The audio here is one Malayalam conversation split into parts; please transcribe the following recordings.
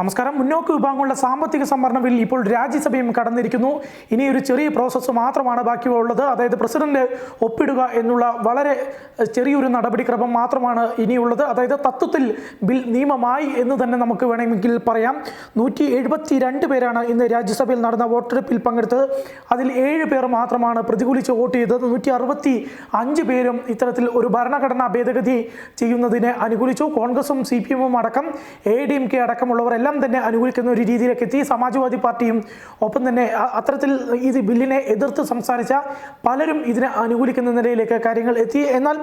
നമസ്കാരം. മുന്നോക്ക വിഭാഗങ്ങളുടെ സാമ്പത്തിക സംവരണ ബിൽ ഇപ്പോൾ രാജ്യസഭയും കടന്നിരിക്കുന്നു. ഇനി ഒരു ചെറിയ പ്രോസസ്സ് മാത്രമാണ് ബാക്കിയുള്ളത്. അതായത് പ്രസിഡന്റ് ഒപ്പിടുക എന്നുള്ള വളരെ ചെറിയൊരു നടപടിക്രമം മാത്രമാണ് ഇനിയുള്ളത്. അതായത് തത്വത്തിൽ ബിൽ നിയമമായി എന്ന് തന്നെ നമുക്ക് വേണമെങ്കിൽ പറയാം. നൂറ്റി എഴുപത്തി രണ്ട് പേരാണ് ഇന്ന് രാജ്യസഭയിൽ നടന്ന വോട്ടെടുപ്പിൽ പങ്കെടുത്തത്. അതിൽ ഏഴ് പേർ മാത്രമാണ് പ്രതികൂലിച്ച് വോട്ട് ചെയ്തത്. നൂറ്റി അറുപത്തി അഞ്ച് പേരും ഇത്തരത്തിൽ ഒരു ഭരണഘടനാ ഭേദഗതി ചെയ്യുന്നതിനെ അനുകൂലിച്ചു. കോൺഗ്രസും സി പി എമ്മും അടക്കം എ ഡി എം കെ അടക്കമുള്ളവരെല്ലാം തന്നെ അനുകൂലിക്കുന്ന ഒരു രീതിയിലേക്ക് എത്തി. സമാജ്വാദി പാർട്ടിയും ഒപ്പം തന്നെ അത്തരത്തിൽ ഇത് ബില്ലിനെ എതിർത്ത് സംസാരിച്ച പലരും ഇതിനെ അനുകൂലിക്കുന്ന നിലയിലേക്ക് കാര്യങ്ങൾ എത്തി. എന്നാൽ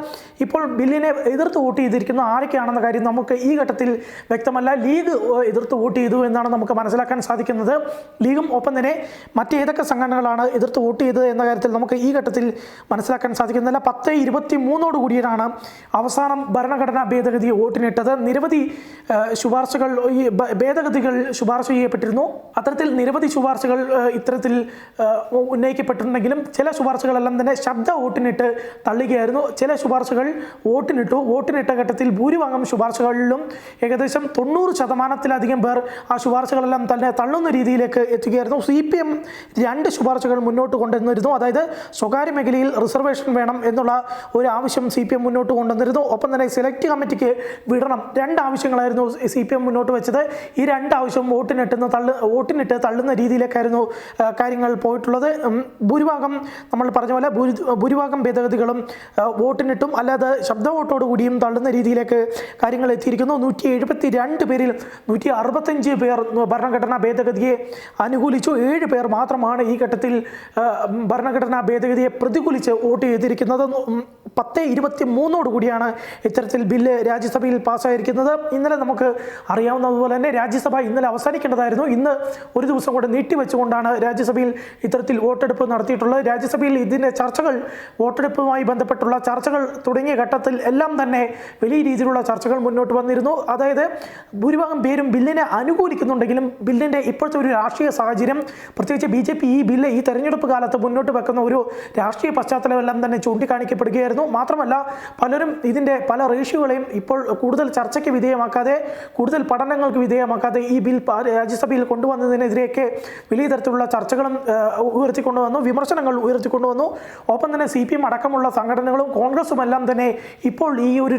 ഇപ്പോൾ ബില്ലിനെ എതിർത്ത് വോട്ട് ചെയ്തിരിക്കുന്ന ആരൊക്കെയാണെന്ന കാര്യം നമുക്ക് ഈ ഘട്ടത്തിൽ വ്യക്തമല്ല. ലീഗ് എതിർത്ത് വോട്ട് ചെയ്തു എന്നാണ് നമുക്ക് മനസ്സിലാക്കാൻ സാധിക്കുന്നത്. ലീഗും ഒപ്പം തന്നെ മറ്റേതൊക്കെ സംഘടനകളാണ് എതിർത്ത് വോട്ട് ചെയ്തത് എന്ന കാര്യത്തിൽ നമുക്ക് ഈ ഘട്ടത്തിൽ മനസ്സിലാക്കാൻ സാധിക്കുന്നില്ല പത്ത് ഇരുപത്തി മൂന്നോട് കൂടിയാണ് അവസാനം ഭരണഘടനാ ഭേദഗതി വോട്ടിനിട്ടത്. നിരവധി ശുപാർശകൾ ഈ ഭേദഗതികൾ ശുപാർശ ചെയ്യപ്പെട്ടിരുന്നു. അത്തരത്തിൽ നിരവധി ശുപാർശകൾ ഇത്തരത്തിൽ ഉന്നയിക്കപ്പെട്ടിട്ടുണ്ടെങ്കിലും ചില ശുപാർശകളെല്ലാം തന്നെ ശബ്ദ വോട്ടിനിട്ട് തള്ളുകയായിരുന്നു. ചില ശുപാർശകൾ വോട്ടിനിട്ടു. വോട്ടിനിട്ട ഘട്ടത്തിൽ ഭൂരിഭാഗം ശുപാർശകളിലും ഏകദേശം തൊണ്ണൂറ് ശതമാനത്തിലധികം പേർ ആ ശുപാർശകളെല്ലാം തന്നെ തള്ളുന്ന രീതിയിലേക്ക് എത്തുകയായിരുന്നു. സി പി എം രണ്ട് ശുപാർശകൾ മുന്നോട്ട് കൊണ്ടുവന്നിരുന്നു. അതായത് സ്വകാര്യ മേഖലയിൽ റിസർവേഷൻ വേണം എന്നുള്ള ഒരു ആവശ്യം സി പി എം മുന്നോട്ട് കൊണ്ടുവന്നിരുന്നു. ഒപ്പം തന്നെ സെലക്ട് കമ്മിറ്റിക്ക് വിടണം. രണ്ട് ആവശ്യങ്ങളായിരുന്നു സി പി എം മുന്നോട്ട് വെച്ചത്. ഈ രണ്ട് ആവശ്യം വോട്ടിനിട്ടുന്ന തള്ളു വോട്ടിനിട്ട് തള്ളുന്ന രീതിയിലേക്കായിരുന്നു കാര്യങ്ങൾ പോയിട്ടുള്ളത്. ഭൂരിഭാഗം നമ്മൾ പറഞ്ഞ പോലെ ഭൂരി ഭൂരിഭാഗം ഭേദഗതികളും വോട്ടിനിട്ടും അല്ലാതെ ശബ്ദ വോട്ടോട് കൂടിയും തള്ളുന്ന രീതിയിലേക്ക് കാര്യങ്ങൾ എത്തിയിരിക്കുന്നു. നൂറ്റി എഴുപത്തി രണ്ട് പേരിൽ നൂറ്റി അറുപത്തഞ്ച് പേർ ഭരണഘടനാ ഭേദഗതിയെ അനുകൂലിച്ചു. ഏഴ് പേർ മാത്രമാണ് ഈ ഘട്ടത്തിൽ ഭരണഘടനാ ഭേദഗതിയെ പ്രതികൂലിച്ച് വോട്ട് ചെയ്തിരിക്കുന്നത്. പത്ത് ഇരുപത്തി മൂന്നോട് കൂടിയാണ് ഇത്തരത്തിൽ ബില്ല് രാജ്യസഭയിൽ പാസ്സായിരിക്കുന്നത്. ഇന്നലെ നമുക്ക് അറിയാവുന്നതുപോലെ തന്നെ രാജ്യസഭ ഇന്നലെ അവസാനിക്കേണ്ടതായിരുന്നു. ഇന്ന് ഒരു ദിവസം കൂടെ നീട്ടിവെച്ചുകൊണ്ടാണ് രാജ്യസഭയിൽ ഇത്തരത്തിൽ വോട്ടെടുപ്പ് നടത്തിയിട്ടുള്ളത്. രാജ്യസഭയിൽ ഇതിന്റെ ചർച്ചകൾ വോട്ടെടുപ്പുമായി ബന്ധപ്പെട്ടുള്ള ചർച്ചകൾ തുടങ്ങിയ ഘട്ടത്തിൽ എല്ലാം തന്നെ വലിയ രീതിയിലുള്ള ചർച്ചകൾ മുന്നോട്ട് വന്നിരുന്നു. അതായത് ഭൂരിഭാഗം പേരും ബില്ലിനെ അനുകൂലിക്കുന്നുണ്ടെങ്കിലും ബില്ലിന്റെ ഇപ്പോഴത്തെ ഒരു രാഷ്ട്രീയ സാഹചര്യം പ്രത്യേകിച്ച് ബി ഈ ബില്ല് ഈ തെരഞ്ഞെടുപ്പ് കാലത്ത് മുന്നോട്ട് വെക്കുന്ന ഒരു രാഷ്ട്രീയ പശ്ചാത്തലമെല്ലാം തന്നെ ചൂണ്ടിക്കാണിക്കപ്പെടുകയായിരുന്നു. മാത്രമല്ല പലരും ഇതിന്റെ പല റേഷ്യോകളെയും ഇപ്പോൾ കൂടുതൽ ചർച്ചയ്ക്ക് വിധേയമാക്കാതെ കൂടുതൽ പഠനങ്ങൾക്ക് വിധേയമാക്കാതെ ഈ ബിൽ രാജ്യസഭയിൽ കൊണ്ടുവന്നതിനെതിരെയൊക്കെ വലിയ തരത്തിലുള്ള ചർച്ചകളും ഉയർത്തിക്കൊണ്ടുവന്നു വിമർശനങ്ങൾ ഉയർത്തിക്കൊണ്ടുവന്നു. ഒപ്പം തന്നെ സി പി എം അടക്കമുള്ള സംഘടനകളും കോൺഗ്രസും എല്ലാം തന്നെ ഇപ്പോൾ ഈ ഒരു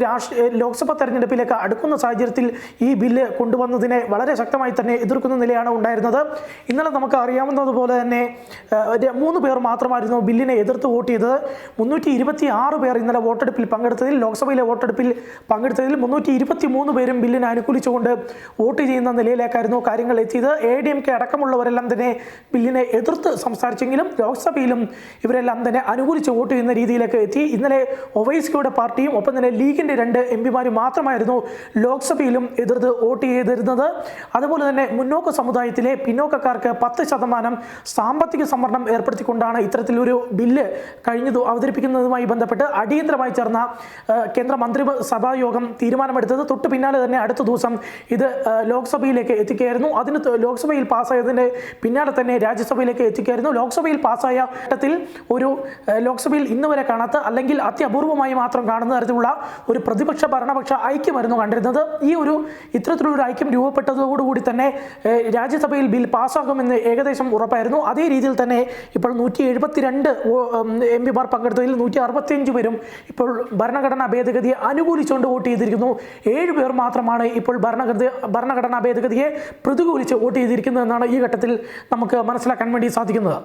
ലോക്സഭാ തെരഞ്ഞെടുപ്പിലേക്ക് അടുക്കുന്ന സാഹചര്യത്തിൽ ഈ ബില്ല് കൊണ്ടുവന്നതിനെ വളരെ ശക്തമായി തന്നെ എതിർക്കുന്ന നിലയാണ് ഉണ്ടായിരുന്നത്. ഇന്നലെ നമുക്ക് അറിയാവുന്നതുപോലെ തന്നെ മൂന്ന് പേർ മാത്രമായിരുന്നു ബില്ലിനെ എതിർത്ത് വോട്ട് ചെയ്തത്. മുന്നൂറ്റി ഇരുപത്തി ആറ് പേർ ഇന്നലെ വോട്ടെടുപ്പിൽ പങ്കെടുത്തതിൽ ലോക്സഭയിലെ വോട്ടെടുപ്പിൽ പങ്കെടുത്തതിൽ മുന്നൂറ്റി ഇരുപത്തി മൂന്ന് പേരും ബില്ലിനെ അനുകൂലിച്ചുകൊണ്ട് വോട്ട് ചെയ്യുന്ന നിലയിലേക്കായിരുന്നു കാര്യങ്ങൾ എത്തിയത്. എ ഡി എം കെ അടക്കമുള്ളവരെല്ലാം തന്നെ ബില്ലിനെ എതിർത്ത് സംസാരിച്ചെങ്കിലും ലോക്സഭയിലും ഇവരെല്ലാം തന്നെ അനുകൂലിച്ച് വോട്ട് ചെയ്യുന്ന രീതിയിലേക്ക് എത്തി. ഇന്നലെ ഒവൈസിയുടെ പാർട്ടിയും ഒപ്പം തന്നെ ലീഗിന്റെ രണ്ട് എം പിമാരും മാത്രമായിരുന്നു ലോക്സഭയിലും എതിർത്ത് വോട്ട് ചെയ്തിരുന്നത്. അതുപോലെ തന്നെ മുന്നോക്ക സമുദായത്തിലെ പിന്നോക്കക്കാർക്ക് പത്ത് ശതമാനം സാമ്പത്തിക സംവരണം ഏർപ്പെടുത്തിക്കൊണ്ടാണ് ഇത്തരത്തിലൊരു ബില്ല് കഴിഞ്ഞത് അവതരിപ്പിക്കുന്നതുമായി ബന്ധപ്പെട്ട് അടിയന്തരമായി ചേർന്ന കേന്ദ്ര മന്ത്രിസഭാ യോഗം തീരുമാനമെടുത്തത്. തൊട്ട് പിന്നാലെ തന്നെ അടുത്ത ദിവസം ഇത് ലോക്സഭയിലേക്ക് എത്തിക്കുകയായിരുന്നു. അതിന് ലോക്സഭയിൽ പാസ്സായതിന്റെ പിന്നാലെ തന്നെ രാജ്യസഭയിലേക്ക് എത്തിക്കുകയായിരുന്നു. ലോക്സഭയിൽ പാസ്സായ ഘട്ടത്തിൽ ഒരു ലോക്സഭയിൽ ഇന്ന് വരെ കാണാത്ത അല്ലെങ്കിൽ അത്യപൂർവമായി മാത്രം കാണുന്ന തരത്തിലുള്ള ഒരു പ്രതിപക്ഷ ഭരണപക്ഷ ഐക്യമായിരുന്നു കണ്ടിരുന്നത്. ഈ ഒരു ഇത്തരത്തിലുള്ള ഒരു ഐക്യം രൂപപ്പെട്ടതോടുകൂടി തന്നെ രാജ്യസഭയിൽ ബിൽ പാസ്സാകുമെന്ന് ഏകദേശം ഉറപ്പായിരുന്നു. അതേ രീതിയിൽ തന്നെ ഇപ്പോൾ നൂറ്റി എഴുപത്തിരണ്ട് എം പിമാർ പങ്കെടുത്തതിൽ നൂറ്റി അറുപത്തിയഞ്ച് പേരും ഇപ്പോൾ ഭരണഘടനാ ഭേദഗതിയെ അനുകൂലിച്ചുകൊണ്ട് വോട്ട് ചെയ്തിരിക്കുന്നു. ഏഴ് പേർ മാത്രമാണ് ഇപ്പോൾ ഭരണഘടന ഭരണഘടനാ ഭേദഗതിയെ പ്രതികൂലിച്ച് വോട്ട് ചെയ്തിരിക്കുന്നതെന്നാണ് ഈ ഘട്ടത്തിൽ നമുക്ക് മനസ്സിലാക്കാൻ വേണ്ടി സാധിക്കുന്നത്.